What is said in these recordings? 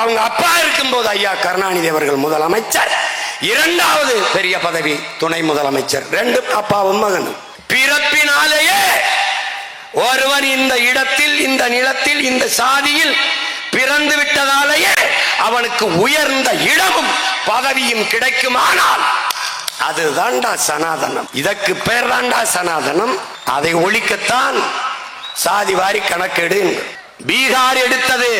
அவங்க அப்பா இருக்கும்போது ஐயா கருணாநிதி அவர்கள் முதலமைச்சர். இரண்டாவது பெரிய பதவி துணை முதலமைச்சர். ரெண்டு அப்பாவும் மகனும். பிறப்பினாலேயே ஒருவன் இந்த இடத்தில் இந்த நிலத்தில் இந்த சாதியில் பிறந்து விட்டதாலேயே அவனுக்கு உயர்ந்த இடமும் பதவியும் கிடைக்குமானால் அதுதான்டா சனாதனம். இதற்கு பேர் தான்டா சனாதனம். அதை ஒழிக்கத்தான் சாதி வாரி கணக்கெடு. பீகார் எடுத்தது.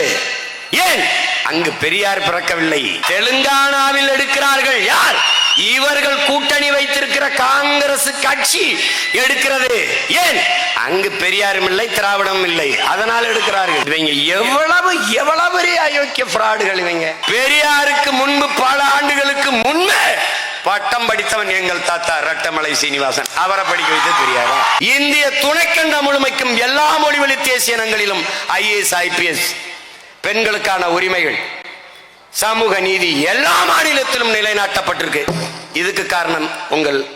ஏன்? அங்கு பெரியார் பிறக்கவில்லை. தெலுங்கானாவில் எடுக்கிறார்கள். யார்? இவர்கள் கூட்டணி வைத்திருக்கிற காங்கிரஸ் கட்சி எடுக்கிறது. ஏன்? அங்கு பெரியாரும் இல்லை திராவிடம் இல்லை. அதனால் எடுக்கிறார்கள். இவங்க எவ்வளவு எவ்வளவு பெரிய அயோக்கிய ஃப்ராடுகள் இவங்க. பெரியாருக்கு முன்பு பல ஆண்டுகளுக்கு முன்பே பட்டம் படித்தவன் எங்கள் தாத்தா ரட்டமலை சீனிவாசன். அவரை படிக்க வைத்து தெரியாதா? இந்திய துணைக்கண்ட முழுமைக்கும் எல்லா மொழிவழி தேசிய இனங்களிலும் ஐஏஎஸ் ஐபிஎஸ் பெண்களுக்கான உரிமைகள். சமூக நீதி எல்லா மாநிலத்திலும் நிலைநாட்டப்பட்டிருக்கு. இதுக்கு காரணம் உங்கள்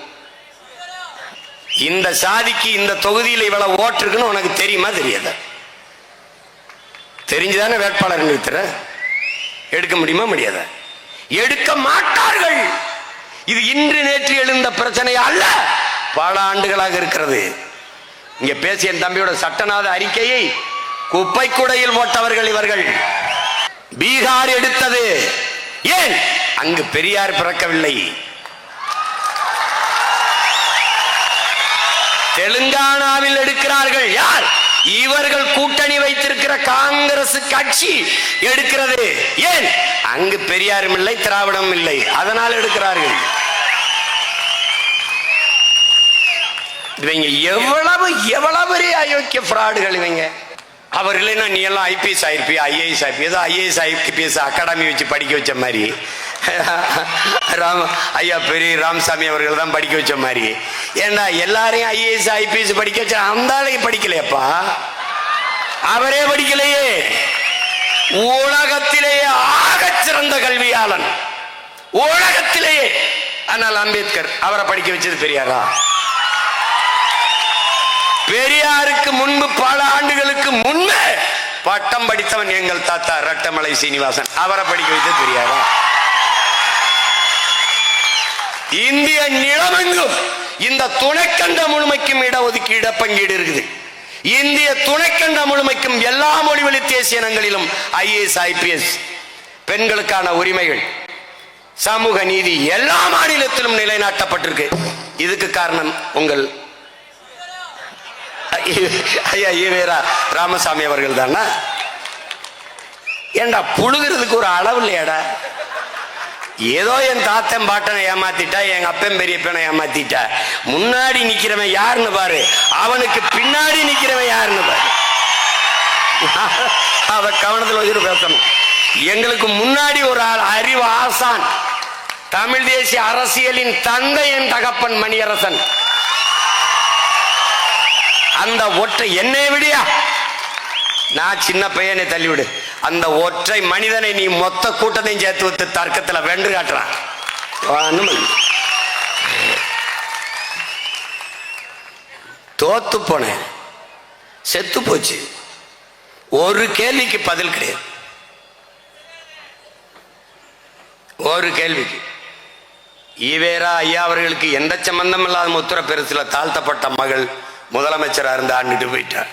இந்த சாதிக்கு இந்த தொகுதியில் இவ்வளவு ஓட்டுருக்குன்னு உனக்கு தெரியுமா தெரியாத? தெரிஞ்சுதானே வேட்பாளர் நிறுத்துற? எடுக்க முடியுமா முடியாத? எடுக்க மாட்டார்கள். இது இன்று நேற்று எழுந்த பிரச்சனை அல்ல பல ஆண்டுகளாக இருக்கிறது. இங்க பேசிய தம்பியோட சட்டநாத அறிக்கையை குப்பை குடையில் போட்டவர்கள் இவர்கள். பீகார் எடுத்தது. ஏன்? அங்கு பெரியார் பிறக்கவில்லை. தெலுங்கானாவில் எடுக்கிறார்கள். யார்? இவர்கள் கூட்டணி வைத்திருக்கிற காங்கிரஸ் கட்சி எடுக்கிறது. ஏன்? அங்கு பெரியாரும் இல்லை திராவிடம் இல்லை. அதனால் எடுக்கிறார்கள். இவங்க எவ்வளவு எவ்வளவு பெரிய அயோக்கிய ஃப்ராடுகள் இவங்க? அவர் இல்லைன்னா நீ எல்லாம் ஐபிஎஸ் ஆயிருப்பி ஐஏஎஸ் ஆயிருப்பி ஏதோ ஐஏஎஸ் ஐபிஎஸ் அகாடமி வச்சு படிக்க வச்ச மாதிரி. ராம் ஐயா பெரிய ராமசாமி அவர்கள் தான் படிக்க வச்ச மாதிரி. ஏண்டா எல்லாரையும் ஐஏஎஸ் ஐபிஎஸ் படிக்க வச்ச அந்த ஆளையும் படிக்கலையப்பா? அவரே படிக்கலையே. உலகத்திலேயே ஆக சிறந்த கல்வியாளன். உலகத்திலேயே. ஆனால் அம்பேத்கர் அவரை படிக்க வச்சது பெரியாரா? பெரியாருக்கு முன்பு பல ஆண்டுகளுக்கு முன்பே பட்டம் படித்தவன் எங்கள் தாத்தா ரட்டமலை சீனிவாசன். அவரை படிக்க வைத்த பெரியாரா? இந்திய நிலமெங்கும் இந்த துணைக்கண்ட முழுமைக்கும் இடஒதுக்கீடு பங்கீடு இருக்குது. இந்திய துணைக்கண்ட முழுமைக்கும் எல்லா மொழிவழி தேசிய இனங்களிலும் ஐஏஎஸ் ஐபிஎஸ் பெண்களுக்கான உரிமைகள் சமூக நீதி எல்லா மாநிலத்திலும் நிலைநாட்டப்பட்டிருக்கு. இதுக்கு காரணம் உங்கள் ஐயா ஈவேரா ராமசாமி அவர்கள் தானா? ஏண்டா புழுகிறதுக்கு ஒரு அளவு இல்லையாடா? ஏதோ என் தாத்தன் பாட்டனை ஏமாத்திட்டா எங்க அப்பன் பெரியப்பனை ஏமாத்திட்டா. முன்னாடி நிக்கிறவன் யாருன்னு பாரு. அவனுக்கு பின்னாடி நிக்கிறவன் யாருன்னு பாரு. அத கவனத்தில் வச்சுட்டு பேசணும். எங்களுக்கு முன்னாடி ஒரு ஆள் அறிவு ஆசான். தமிழ் தேசிய அரசியலின் தந்தை என் தகப்பன் மணியரசன். அந்த ஒற்றை என்னை விடியா? நான் சின்ன பையனை தள்ளிவிடு. அந்த ஒற்றை மனிதனை நீ மொத்த கூட்டத்தையும் சேர்த்து வைத்து தர்க்கத்துல வென்று காட்டுறான் தோத்து போனேன். செத்து போச்சு. ஒரு கேள்விக்கு பதில் கிடையாது. ஒரு கேள்விக்கு. ஈவேரா ஐயா அவர்களுக்கு எந்த சம்பந்தம் இல்லாத முத்திர பெருசுல தாழ்த்தப்பட்ட மகள் முதலமைச்சரா இருந்து ஆண்டுட்டு போயிட்டார்.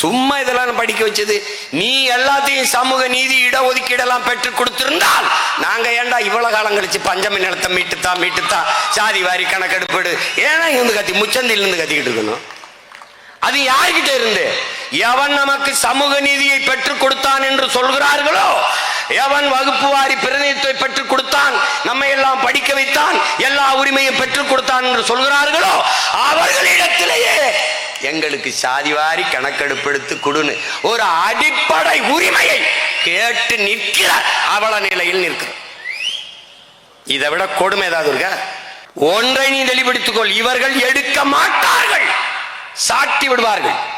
சும்மா இதெல்லாம் படிக்க வச்சது. நீ எல்லாத்தையும் சமூக நீதி இடஒதுக்கீடெல்லாம் பெற்று கொடுத்திருந்தால் நாங்க ஏன்டா இவ்வளவு காலம் கழிச்சு பஞ்சமி நிலத்தை மீட்டுத்தான் மீட்டுத்தான் சாதி வாரி கணக்கெடுப்பீடு. ஏன்னா இருந்து கத்தி முச்சந்தில இருந்து கத்திக்கிட்டு இருக்கணும். அது யார்கிட்ட இருந்து? எவன் நமக்கு சமூக நீதியை பெற்றுக் கொடுத்தான் என்று சொல்கிறார்களோ எவன் வகுப்பு வாரி பிரதிநிதித்துவை பெற்றுக் கொடுத்தான்? நம்மை எல்லாம் படிக்க வைத்தான்? எல்லா உரிமையும் பெற்றுக் கொடுத்தான் என்று சொல்கிறார்களோ? அவர்களிடத்திலேயே எங்களுக்கு சாதிவாரி கணக்கெடுப்பெடுத்து கொடுன்னு ஒரு அடிப்படை உரிமையை கேட்டு நிற்கிற அவல நிலையில் நிற்கிறோம். இதை விட கொடுமை ஏதாவது இருக்கா? ஒன்றை நீ தெளிவுபடுத்திக் கொள். இவர்கள் எடுக்க மாட்டார்கள். சாட்டி விடுவார்கள்.